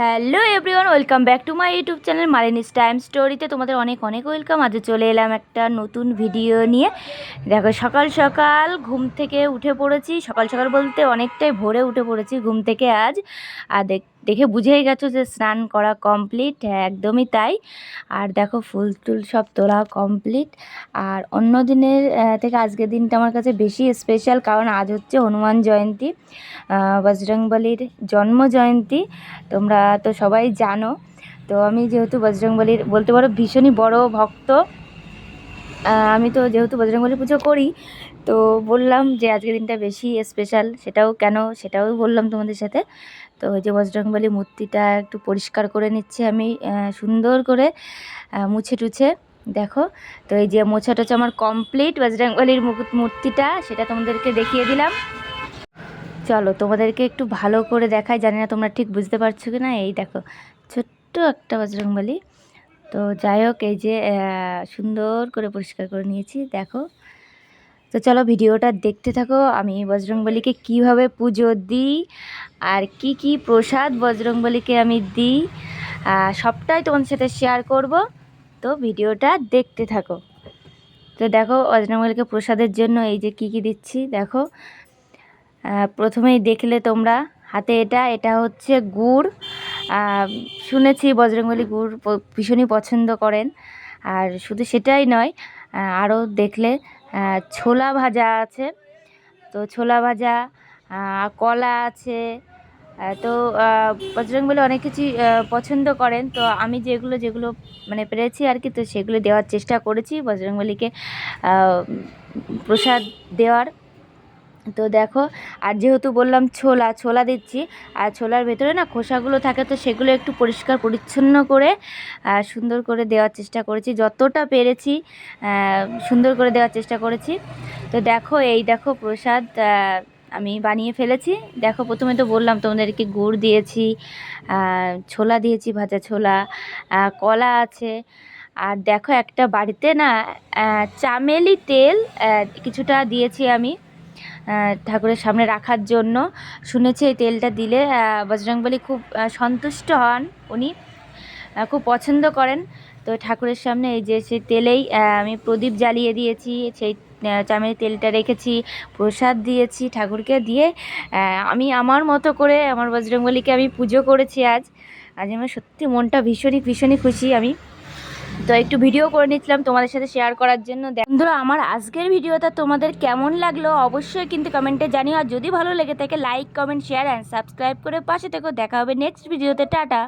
Hello everyone, welcome back to my YouTube channel Malini's time স্টোরিতে। তোমাদের অনেক অনেক ওয়েলকাম। আজ চলে এলাম একটা নতুন ভিডিও নিয়ে। দেখো, সকাল সকাল ঘুম থেকে উঠে পড়েছি। সকাল সকাল বলতে অনেকটাই ভোরে উঠে পড়েছি ঘুম থেকে আজ। আর দেখ দেখে বুঝেই গেছো যে স্নান করা কমপ্লিট হ্যাঁ একদমই তাই। আর দেখো ফুল টুল সব তোলা কমপ্লিট আর অন্য দিনের থেকে আজকের দিনটা আমার কাছে বেশি স্পেশাল কারণ আজ হচ্ছে হনুমান জয়ন্তী বজরংবলির জন্ম জয়ন্তী তোমরা তো সবাই জানো। তো আমি যেহেতু বজরংবলির, বলতে পারো ভীষণই বড় ভক্ত আমি তো যেহেতু বজরংবলী পুজো করি তো বললাম যে আজকের দিনটা বেশি স্পেশাল সেটাও কেন সেটাও বললাম তোমাদের সাথে। তো ওই যে বজরংবলী মূর্তিটা একটু পরিষ্কার করে নিচ্ছে আমি সুন্দর করে মুছে টুছে, দেখো। তো এই যে মোছা টোছা আমার কমপ্লিট বজরংবলীর মূর্তিটা, সেটা তোমাদেরকে দেখিয়ে দিলাম। চলো তোমাদেরকে একটু ভালো করে দেখাই, জানি না তোমরা ঠিক বুঝতে পারছ কি না এই দেখো, ছোট্ট একটা বজরংবলী। তো যাই হোক, এই যে সুন্দর করে পরিষ্কার করে নিয়েছি, দেখো। তো চলো ভিডিওটা দেখতে থাকো, আমি বজরংবলীকে কীভাবে পুজো দিই আর কি কি প্রসাদ বজরংবলীকে আমি দিই। সবটাই তোমাদের সাথে শেয়ার করব, তো ভিডিওটা দেখতে থাকো। তো দেখো, বজরংবলীকে প্রসাদের জন্য এই যে কি কি দিচ্ছি, দেখো। প্রথমেই দেখলে তোমরা, হাতে এটা এটা হচ্ছে গুড়। শুনেছি বজরংবলী গুড় ভীষণই পছন্দ করেন, আর শুধু সেটাই নয় আরও দেখলে ছোলা ভাজা আছে। তো ছোলা ভাজা কলা আছে। তো পর্যটকগুলো অনেক কিছুই পছন্দ করেন। তো আমি যেগুলো যেগুলো মানে পেরেছি আর কি তো সেগুলো দেওয়ার চেষ্টা করেছি বজরংবলীকে প্রসাদ দেওয়ার। তো দেখো, আর যেহেতু বললাম ছোলা ছোলা দিচ্ছি, আর ছোলার ভেতরে না খোসাগুলো থাকে, তো সেগুলো একটু পরিষ্কার, পরিচ্ছন্ন করে সুন্দর করে দেওয়ার চেষ্টা করেছি। যতটা পেরেছি সুন্দর করে দেওয়ার চেষ্টা করেছি। তো দেখো, এই দেখো প্রসাদ আমি বানিয়ে ফেলেছি। দেখো, প্রথমে তো বললাম তোমাদেরকে গুড় দিয়েছি ছোলা দিয়েছি, ভাজা ছোলা কলা আছে। আর দেখো একটা বাড়িতে না চামেলি তেল কিছুটা দিয়েছি আমি। ঠাকুরের সামনে রাখার জন্য শুনেছি এই তেলটা দিলে বজরংবলী খুব সন্তুষ্ট হন উনি খুব পছন্দ করেন। তো ঠাকুরের সামনে এই যে সেই তেলেই আমি প্রদীপ জ্বালিয়ে দিয়েছি, সেই চামেলি তেলটা রেখেছি, প্রসাদ দিয়েছি ঠাকুরকে দিয়ে আমি আমার মতো করে আমার বজরংবলীকে আমি পুজো করেছি আজ। আজ আমার সত্যি মনটা ভীষণই ভীষণই খুশি আমি। তো একটু ভিডিও করে নিচ্ছিলাম তোমাদের সাথে শেয়ার করার জন্য। বন্ধুরা, আমার আজকের ভিডিওটা তোমাদের কেমন লাগল অবশ্যই কিন্তু কমেন্টে জানিও। আর যদি ভালো লেগে থাকে like comment share and subscribe করে পাশে থেকো দেখা হবে নেক্সট ভিডিওতে টাটা।